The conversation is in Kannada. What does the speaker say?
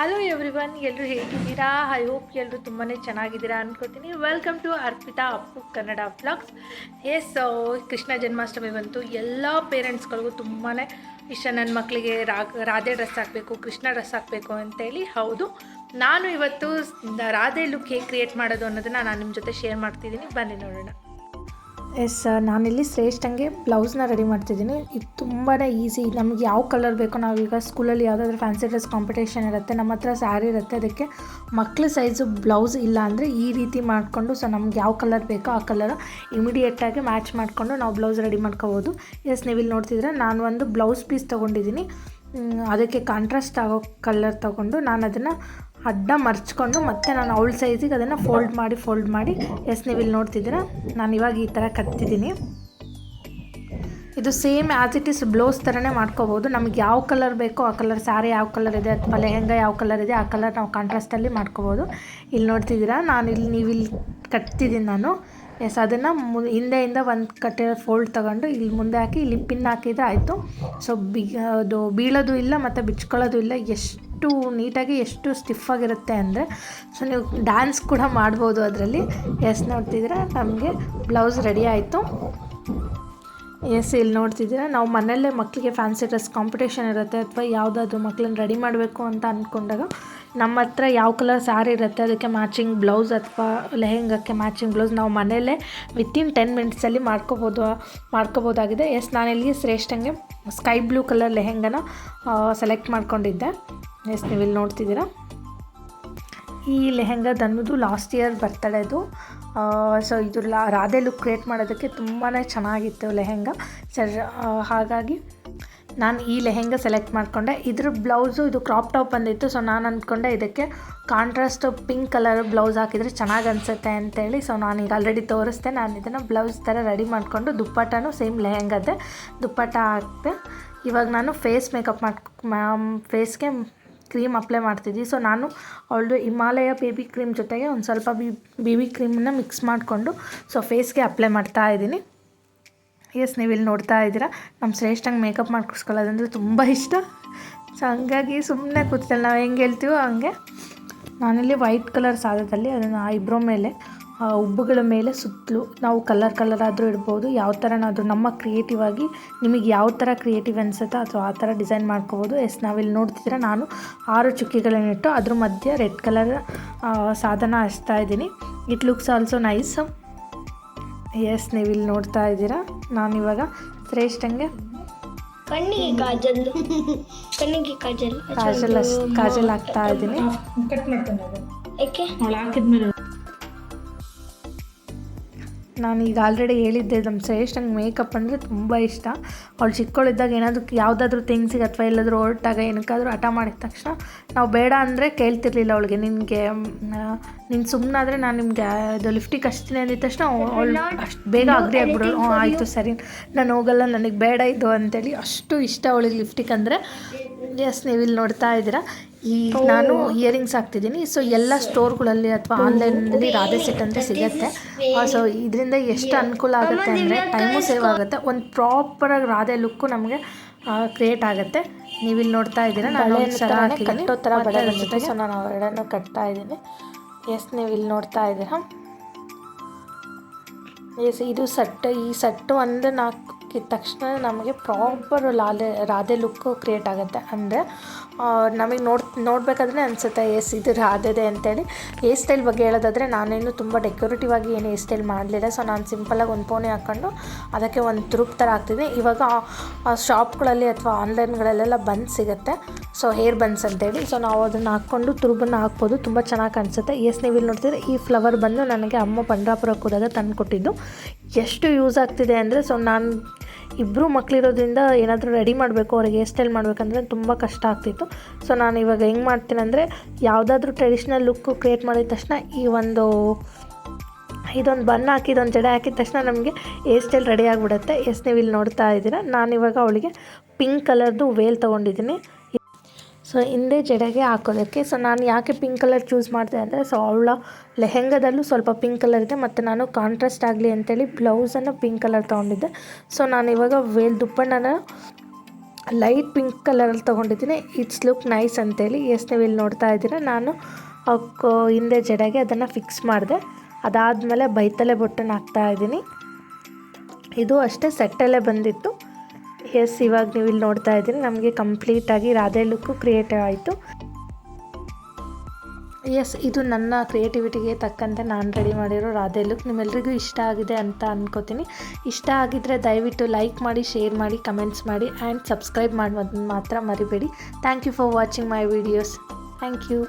ಹಲೋ ಎವ್ರಿ ಒನ್ ಎಲ್ಲರೂ ಹೇಗಿದ್ದೀರಾ? ಐ ಹೋಪ್ ಎಲ್ಲರೂ ತುಂಬಾ ಚೆನ್ನಾಗಿದ್ದೀರಾ ಅನ್ಕೋತೀನಿ. Welcome to Arpita Appu Kannada blogs as Krishna Janmashtami ಬಂತು. ಎಲ್ಲ ಪೇರೆಂಟ್ಸ್ಗಳಿಗೂ ತುಂಬಾ ಇಷ್ಟ. ನನ್ನ ಮಕ್ಕಳಿಗೆ ರಾಧೆ ಡ್ರೆಸ್ ಹಾಕಬೇಕು, ಕೃಷ್ಣ ಡ್ರೆಸ್ ಹಾಕಬೇಕು ಅಂತೇಳಿ. ಹೌದು. ನಾನು ಇವತ್ತು ರಾಧೆ ಲುಕ್ ಹೇಗೆ ಕ್ರಿಯೇಟ್ ಮಾಡೋದು ಅನ್ನೋದನ್ನು ನಾನು ನಿಮ್ಮ ಜೊತೆ ಶೇರ್ ಮಾಡ್ತಿದ್ದೀನಿ. ಬನ್ನಿ ನೋಡೋಣ. ಎಸ್, ನಾನಿಲ್ಲಿ ಶ್ರೇಷ್ಠಂಗೆ ಬ್ಲೌಸ್ನ ರೆಡಿ ಮಾಡ್ತಿದ್ದೀನಿ. ಇದು ತುಂಬಾ ಈಸಿ ನಮ್ಗೆ ಯಾವ ಕಲರ್ ಬೇಕೋ ನಾವೀಗ ಸ್ಕೂಲಲ್ಲಿ ಯಾವುದಾದ್ರೂ ಫ್ಯಾನ್ಸಿ ಡ್ರೆಸ್ ಕಾಂಪಿಟೇಷನ್ ಇರುತ್ತೆ, ನಮ್ಮ ಹತ್ರ ಸ್ಯಾರಿ ಇರುತ್ತೆ, ಅದಕ್ಕೆ ಮಕ್ಳ ಸೈಜು ಬ್ಲೌಸ್ ಇಲ್ಲ ಅಂದರೆ ಈ ರೀತಿ ಮಾಡಿಕೊಂಡು ಸೊ ನಮ್ಗೆ ಯಾವ ಕಲರ್ ಬೇಕೋ ಆ ಕಲರ್ ಇಮಿಡಿಯೇಟಾಗಿ ಮ್ಯಾಚ್ ಮಾಡಿಕೊಂಡು ನಾವು ಬ್ಲೌಸ್ ರೆಡಿ ಮಾಡ್ಕೋಬೋದು. ಎಸ್, ನೀವಿಲ್ಲಿ ನೋಡ್ತಿದ್ರೆ ನಾನು ಒಂದು ಬ್ಲೌಸ್ ಪೀಸ್ ತೊಗೊಂಡಿದ್ದೀನಿ. ಅದಕ್ಕೆ ಕಾಂಟ್ರಾಸ್ಟ್ ಆಗೋ ಕಲರ್ ತೊಗೊಂಡು ನಾನು ಅದನ್ನು ಅಡ್ಡ ಮರ್ಚ್ಕೊಂಡು ಮತ್ತೆ ನಾನು ಅವಳ ಸೈಜಿಗೆ ಅದನ್ನು ಫೋಲ್ಡ್ ಮಾಡಿ ಫೋಲ್ಡ್ ಮಾಡಿ. ಎಸ್ ನೀವು ಇಲ್ಲಿ ನೋಡ್ತಿದ್ದೀರಾ? ನಾನು ಇವಾಗ ಈ ಥರ ಕಟ್ತಿದ್ದೀನಿ. ಇದು same as it is blouse ಥರನೇ ಮಾಡ್ಕೋಬೋದು. ನಮ್ಗೆ ಯಾವ ಕಲರ್ ಬೇಕೋ ಆ ಕಲರ್ ಸ್ಯಾರಿ ಯಾವ ಕಲರ್ ಇದೆ ಅಥವಾ ಲೆಹೆಂಗಾ ಯಾವ ಕಲರ್ ಇದೆ, ಆ ಕಲರ್ ನಾವು ಕಾಂಟ್ರಾಸ್ಟಲ್ಲಿ ಮಾಡ್ಕೋಬೋದು. ಇಲ್ಲಿ ನೋಡ್ತಿದ್ದೀರಾ? ನಾನು ಇಲ್ಲಿ, ನೀವು ಇಲ್ಲಿ ಕಟ್ತಿದ್ದೀನಿ ನಾನು. ಎಸ್ ಅದನ್ನು ಮು, ಹಿಂದೆಯಿಂದ ಒಂದು ಕಟ್ಟೆ ಫೋಲ್ಡ್ ತಗೊಂಡು ಇಲ್ಲಿ ಮುಂದೆ ಹಾಕಿ, ಇಲ್ಲಿ ಪಿನ್ ಹಾಕಿದ್ರೆ ಆಯಿತು. ಸೊ ಬಿ, ಅದು ಬೀಳೋದು ಇಲ್ಲ ಮತ್ತು ಬಿಚ್ಕೊಳ್ಳೋದು ಇಲ್ಲ. ಎಷ್ಟು ನೀಟಾಗಿ, ಎಷ್ಟು ಸ್ಟಿಫಾಗಿರುತ್ತೆ ಅಂದರೆ ಸೊ ನೀವು ಡ್ಯಾನ್ಸ್ ಕೂಡ ಮಾಡ್ಬೋದು ಅದರಲ್ಲಿ. ಎಸ್ ನೋಡ್ತಿದ್ರೆ ನಮಗೆ ಬ್ಲೌಸ್ ರೆಡಿ ಆಯಿತು. ಎಸ್ ಇಲ್ಲಿ ನೋಡ್ತಿದ್ದೀರಾ? ನಾವು ಮನೆಯಲ್ಲೇ ಮಕ್ಕಳಿಗೆ ಫ್ಯಾನ್ಸಿ ಡ್ರೆಸ್ ಕಾಂಪಿಟೇಷನ್ ಇರುತ್ತೆ, ಅಥವಾ ಯಾವುದಾದ್ರು ಮಕ್ಕಳನ್ನ ರೆಡಿ ಮಾಡಬೇಕು ಅಂತ ಅಂದ್ಕೊಂಡಾಗ ನಮ್ಮ ಹತ್ರ ಯಾವ ಕಲರ್ ಸ್ಯಾರಿ ಇರುತ್ತೆ, ಅದಕ್ಕೆ ಮ್ಯಾಚಿಂಗ್ ಬ್ಲೌಸ್ ಅಥವಾ ಲೆಹೆಂಗಕ್ಕೆ ಮ್ಯಾಚಿಂಗ್ ಬ್ಲೌಸ್ ನಾವು ಮನೆಯಲ್ಲೇ ವಿತಿನ್ ಟೆನ್ ಮಿನಿಟ್ಸಲ್ಲಿ ಮಾಡ್ಕೋಬೋದು, ಮಾಡ್ಕೋಬೋದಾಗಿದೆ. ಎಸ್ ನಾನಿಲ್ಲಿ ಶ್ರೇಷ್ಠಂಗೆ ಸ್ಕೈ ಬ್ಲೂ ಕಲರ್ ಲೆಹೆಂಗನ ಸೆಲೆಕ್ಟ್ ಮಾಡ್ಕೊಂಡಿದ್ದೆ. ಎಸ್ ನೀವು ಇಲ್ಲಿ ನೋಡ್ತಿದ್ದೀರಾ. ಈ ಲೆಹೆಂಗದ ಅನ್ನೋದು ಲಾಸ್ಟ್ ಇಯರ್ ಬರ್ತಡೇದು ಸೊ ಇದು ರಾಧೆ ಲುಕ್ ಕ್ರಿಯೇಟ್ ಮಾಡೋದಕ್ಕೆ ತುಂಬಾ ಚೆನ್ನಾಗಿತ್ತು ಲೆಹೆಂಗ. ಸರ್ ಹಾಗಾಗಿ ನಾನು ಈ ಲೆಹೆಂಗ ಸೆಲೆಕ್ಟ್ ಮಾಡಿಕೊಂಡೆ. ಇದ್ರ ಬ್ಲೌಸು ಇದು ಕ್ರಾಪ್ ಟಾಪ್ ಬಂದಿತ್ತು ಸೊ ನಾನು ಅಂದ್ಕೊಂಡೆ ಇದಕ್ಕೆ ಕಾಂಟ್ರಾಸ್ಟ್ ಪಿಂಕ್ ಕಲರ್ ಬ್ಲೌಸ್ ಹಾಕಿದರೆ ಚೆನ್ನಾಗಿ ಅನಿಸುತ್ತೆ ಅಂತೇಳಿ ಸೊ ನಾನು ಈಗ ಆಲ್ರೆಡಿ ತೋರಿಸ್ದೆ ನಾನು ಇದನ್ನು ಬ್ಲೌಸ್ ಥರ ರೆಡಿ ಮಾಡಿಕೊಂಡು ದುಪ್ಪಟ್ಟನೂ ಸೇಮ್ ಲೆಹೆಂಗದ್ದೆ ದುಪ್ಪಟ್ಟ ಹಾಕಿದೆ, ಇವಾಗ ನಾನು ಫೇಸ್ ಮೇಕಪ್ ಮಾಡಿ ಫೇಸ್ಗೆ ಕ್ರೀಮ್ ಅಪ್ಲೈ ಮಾಡ್ತಿದ್ವಿ. ಸೊ ನಾನು ಅವಳದು ಹಿಮಾಲಯ ಬೇಬಿ ಕ್ರೀಮ್ ಜೊತೆಗೆ ಒಂದು ಸ್ವಲ್ಪ ಬಿ ಬಿ ಕ್ರೀಮನ್ನು ಮಿಕ್ಸ್ ಮಾಡಿಕೊಂಡು ಸೊ ಫೇಸ್ಗೆ ಅಪ್ಲೈ ಮಾಡ್ತಾ ಇದ್ದೀನಿ. ಎಸ್ ನೀವು ಇಲ್ಲಿ ನೋಡ್ತಾ ಇದ್ದೀರಾ? ನಮ್ಮ ಶ್ರೇಷ್ಠಂಗೆ ಮೇಕಪ್ ಮಾಡಿಸ್ಕೊಳ್ಳೋದಂದ್ರೆ ತುಂಬ ಇಷ್ಟ. ಸೊ ಹಂಗಾಗಿ ಸುಮ್ಮನೆ ಕೂತ್ಕೊಳ್ಳಿ ನಾವು ಹೆಂಗೆ ಹೇಳ್ತೀವೋ ಹಂಗೆ. ನಾನಲ್ಲಿ ವೈಟ್ ಕಲರ್ ಸಾಧದಲ್ಲಿ ಅದನ್ನು ಐಬ್ರೋ ಮೇಲೆ ಆ, ಉಬ್ಬುಗಳ ಮೇಲೆ ಸುತ್ತಲೂ ನಾವು ಕಲರ್ ಕಲರ್ ಆದರೂ ಇಡ್ಬೋದು ಯಾವ ಥರನಾದರೂ ನಮ್ಮ ಕ್ರಿಯೇಟಿವ್ ಆಗಿ ನಿಮಗೆ ಯಾವ ಥರ ಕ್ರಿಯೇಟಿವ್ ಅನಿಸುತ್ತೋ ಅಥವಾ ಆ ಥರ ಡಿಸೈನ್ ಮಾಡ್ಕೋಬೋದು. ಎಸ್ ನಾವಿಲ್ಲಿ ನೋಡ್ತಿದ್ರೆ ನಾನು ಆರು ಚುಕ್ಕಿಗಳನ್ನಿಟ್ಟು ಅದ್ರ ಮಧ್ಯೆ ರೆಡ್ ಕಲರ್ ಸಾಧನ ಹಚ್ತಾ ಇದ್ದೀನಿ. It looks also nice as ನೀವು ಇಲ್ಲಿ ನೋಡ್ತಾ ಇದ್ದೀರಾ. ನಾನಿವಾಗ ಶ್ರೇಷ್ಠಂಗೆ ಕಣ್ಣಿಗೆ ಕಾಜಲ್ ಕಣ್ಣಿಗೆ ಕಾಜಲ್ ಕಾಜಲ್ ಕಾಜಲ್ ಹಾಕ್ತಾ ಇದ್ದೀನಿ. ಕಟ್ ಮಾಡ್ತಾನೆ ಅದು. ಯಾಕೆ? ಅವಳು ಹಾಕಿದ್ಮೇಲೆ ನಾನು ಈಗ ಆಲ್ರೆಡಿ ಹೇಳಿದ್ದೆ ನಮ್ಮ ಶ್ರೇಷ್ಠಂಗೆ ಮೇಕಪ್ ಅಂದರೆ ತುಂಬ ಇಷ್ಟ. ಅವಳು ಚಿಕ್ಕವಳಿದ್ದಾಗ ಏನಾದರೂ ಯಾವುದಾದ್ರೂ ಥಿಂಗ್ಸಿಗೆ ಅಥವಾ ಎಲ್ಲಾದರೂ ಹೊರಟಾಗ ಏನಕ್ಕಾದರೂ ಹಠ ಮಾಡಿದ ತಕ್ಷಣ ನಾವು ಬೇಡ ಅಂದರೆ ಕೇಳ್ತಿರ್ಲಿಲ್ಲ ಅವಳಿಗೆ. ನಿನಗೆ ನೀನು ಸುಮ್ಮನಾದರೆ ನಾನು ನಿಮಗೆ ಅದು ಲಿಫ್ಟಿಗೆ ಹಚ್ತೀನಿ ಅಂದಿದ ತಕ್ಷಣ ಅವಳು ಅಷ್ಟು ಬೇಗ ಅಗ್ರಿ ಆಗ್ಬಿಡೋಳು. ಹ್ಞೂ ಆಯಿತು ಸರಿ. ನಾನು ಹೋಗಲ್ಲ ನನಗೆ ಬೇಡ ಇದು ಅಂತೇಳಿ ಅಷ್ಟು ಇಷ್ಟ ಅವಳಿಗೆ ಲಿಫ್ಟಿಗೆ ಅಂದರೆ. ಎಸ್ ನೀವು ಇಲ್ಲಿ ನೋಡ್ತಾ ಇದ್ದೀರಾ. ಈ ನಾನು ಇಯರಿಂಗ್ಸ್ ಹಾಕ್ತಿದ್ದೀನಿ. ಸೊ ಎಲ್ಲ ಸ್ಟೋರ್ಗಳಲ್ಲಿ ಅಥವಾ ಆನ್ಲೈನಲ್ಲಿ ರಾಧೆ ಸೆಟ್ ಅಂತ ಸಿಗುತ್ತೆ. ಸೊ ಇದರಿಂದ ಎಷ್ಟು ಅನುಕೂಲ ಆಗುತ್ತೆ ಅಂದರೆ ಟೈಮು ಸೇವ್ ಆಗುತ್ತೆ. ಒಂದು ಪ್ರಾಪರಾಗಿ ರಾಧೆ ಲುಕ್ಕು ನಮಗೆ ಕ್ರಿಯೇಟ್ ಆಗುತ್ತೆ. ನೀವು ಇಲ್ಲಿ ನೋಡ್ತಾ ಇದ್ದೀರಾ. ನಾನು ಕಟ್ಟೋ ಥರ ಬಳೆ ಜೊತೆ ಸೊ ನಾನು ಎರಡನ್ನೂ ಕಟ್ತಾ ಇದ್ದೀನಿ. ಎಸ್ ನೀವು ಇಲ್ಲಿ ನೋಡ್ತಾ ಇದ್ದೀರಾ. ಎಸ್ ಇದು ಸಟ್ಟು ಈ ಸಟ್ಟು ಒಂದು ನಾಲ್ಕಿದ ತಕ್ಷಣ ನಮಗೆ ಪ್ರಾಪರ್ ಲಾಲೆ, ರಾಧೆ ಲುಕ್ಕು ಕ್ರಿಯೇಟ್ ಆಗುತ್ತೆ. ಅಂದರೆ ನಮಗೆ ನೋಡ್, ನೋಡಬೇಕಾದ್ರೆ ಅನಿಸುತ್ತೆ, ಎಸ್, ಇದು ರಾಧೆದೆ ಅಂತೇಳಿ. ಹೇರ್ ಸ್ಟೈಲ್ ಬಗ್ಗೆ ಹೇಳೋದಾದರೆ, ನಾನೇನು ತುಂಬ ಡೆಕೋರೇಟಿವ್ ಆಗಿ ಏನು ಹೇರ್ ಸ್ಟೈಲ್ ಮಾಡಲಿಲ್ಲ. ಸೊ ನಾನು ಸಿಂಪಲಾಗಿ ಒಂದು ಪೋನೆ ಹಾಕ್ಕೊಂಡು ಅದಕ್ಕೆ ಒಂದು ತುರುಪ್ ಥರ ಹಾಕ್ತಿದ್ದೀನಿ ಇವಾಗ ಶಾಪ್ಗಳಲ್ಲಿ ಅಥವಾ ಆನ್ಲೈನ್ಗಳಲ್ಲೆಲ್ಲ ಬನ್ಸ್ ಸಿಗುತ್ತೆ. ಸೊ ಹೇರ್ ಬನ್ಸ್ ಅಂತೇಳಿ. ಸೊ ನಾವು ಅದನ್ನು ಹಾಕ್ಕೊಂಡು ತುರುಬನ್ನು ಹಾಕ್ಬೋದು. ತುಂಬ ಚೆನ್ನಾಗಿ ಕಾಣಿಸುತ್ತೆ ಎಸ್ ನೀವು ಇಲ್ಲಿ ನೋಡ್ತಿದ್ರೆ ಈ ಫ್ಲವರ್ ಬಂದು ನನಗೆ ಅಮ್ಮ ಪಂಡ್ರಾಪುರಕ್ಕೆ ಹೋದಾಗ ತಂದು ಕೊಟ್ಟಿದ್ದು ಎಷ್ಟು ಯೂಸ್ ಆಗ್ತಿದೆ ಅಂದರೆ ಸೊ ನಾನು ಇಬ್ಬರು ಮಕ್ಕಳಿರೋದ್ರಿಂದ ಏನಾದರೂ ರೆಡಿ ಮಾಡಬೇಕು, ಅವ್ರಿಗೆ ಹೇರ್ ಸ್ಟೈಲ್ ಮಾಡಬೇಕಂದ್ರೆ ತುಂಬ ಕಷ್ಟ ಆಗ್ತಿತ್ತು. ಸೊ ನಾನು ಇವಾಗ ಹೆಂಗೆ ಮಾಡ್ತೀನಿ ಅಂದರೆ ಯಾವುದಾದ್ರೂ ಟ್ರೆಡಿಷ್ನಲ್ ಲುಕ್ಕು ಕ್ರಿಯೇಟ್ ಮಾಡಿದ ತಕ್ಷಣ ಈ ಒಂದು, ಇದೊಂದು ಬನ್ ಹಾಕಿ, ಇದೊಂದು ಜಡೆ ಹಾಕಿದ ತಕ್ಷಣ ನಮಗೆ ಹೇರ್ ಸ್ಟೈಲ್ ರೆಡಿ ಆಗಿಬಿಡುತ್ತೆ. ಎಸ್ ನೀವು ಇಲ್ಲಿ ನೋಡ್ತಾ ಇದ್ದೀರಾ. ನಾನಿವಾಗ ಅವಳಿಗೆ ಪಿಂಕ್ ಕಲರ್ದು ವೇಲ್ ತೊಗೊಂಡಿದ್ದೀನಿ. ಸೊ ಹಿಂದೆ ಜಡೆಗೆ ಹಾಕೋದಕ್ಕೆ. ಸೊ ನಾನು ಯಾಕೆ ಪಿಂಕ್ ಕಲರ್ ಚೂಸ್ ಮಾಡಿದೆ ಅಂದರೆ ಸೊ ಅವಳ ಲೆಹೆಂಗದಲ್ಲೂ ಸ್ವಲ್ಪ ಪಿಂಕ್ ಕಲರ್ ಇದೆ ಮತ್ತು ನಾನು ಕಾಂಟ್ರಾಸ್ಟ್ ಆಗಲಿ ಅಂತೇಳಿ ಬ್ಲೌಸನ್ನು ಪಿಂಕ್ ಕಲರ್ ತೊಗೊಂಡಿದ್ದೆ. ಸೊ ನಾನು ಇವಾಗ ವೇಲ್ ದುಪ್ಪಣ್ಣನ ಲೈಟ್ ಪಿಂಕ್ ಕಲರಲ್ಲಿ ತೊಗೊಂಡಿದ್ದೀನಿ. ಇಟ್ಸ್ ಲುಕ್ ನೈಸ್ ಅಂತೇಳಿ ಎಸ್ ನೀವು ಇಲ್ಲಿ ನೋಡ್ತಾ ಇದ್ದೀರ. ನಾನು ಹಿಂದೆ ಜಡೆಗೆ ಅದನ್ನು ಫಿಕ್ಸ್ ಮಾಡಿದೆ. ಅದಾದಮೇಲೆ ಬೈತಲೆ ಬೊಟ್ಟನ್ನು ಹಾಕ್ತಾ ಇದ್ದೀನಿ. ಇದು ಅಷ್ಟೇ ಸೆಟ್ಟಲ್ಲೇ ಬಂದಿತ್ತು. ಎಸ್ ಇವಾಗ ನೀವು ಇಲ್ಲಿ ನೋಡ್ತಾ ಇದ್ದೀನಿ ನಮಗೆ ಕಂಪ್ಲೀಟಾಗಿ ರಾಧೆ ಲುಕ್ಕು ಕ್ರಿಯೇಟಿವ್ ಆಯಿತು. ಎಸ್ ಇದು ನನ್ನ ಕ್ರಿಯೇಟಿವಿಟಿಗೆ ತಕ್ಕಂತೆ ನಾನು ರೆಡಿ ಮಾಡಿರೋ ರಾಧೆ ಲುಕ್ ನಿಮ್ಮೆಲ್ರಿಗೂ ಇಷ್ಟ ಆಗಿದೆ ಅಂತ ಅನ್ಕೋತೀನಿ. ಇಷ್ಟ ಆಗಿದ್ದರೆ ದಯವಿಟ್ಟು ಲೈಕ್ ಮಾಡಿ ಶೇರ್ ಮಾಡಿ ಕಮೆಂಟ್ಸ್ ಮಾಡಿ ಆ್ಯಂಡ್ ಸಬ್ಸ್ಕ್ರೈಬ್ ಮಾಡೋದನ್ನು ಮಾತ್ರ ಮರಿಬೇಡಿ. Thank you for watching my videos thank you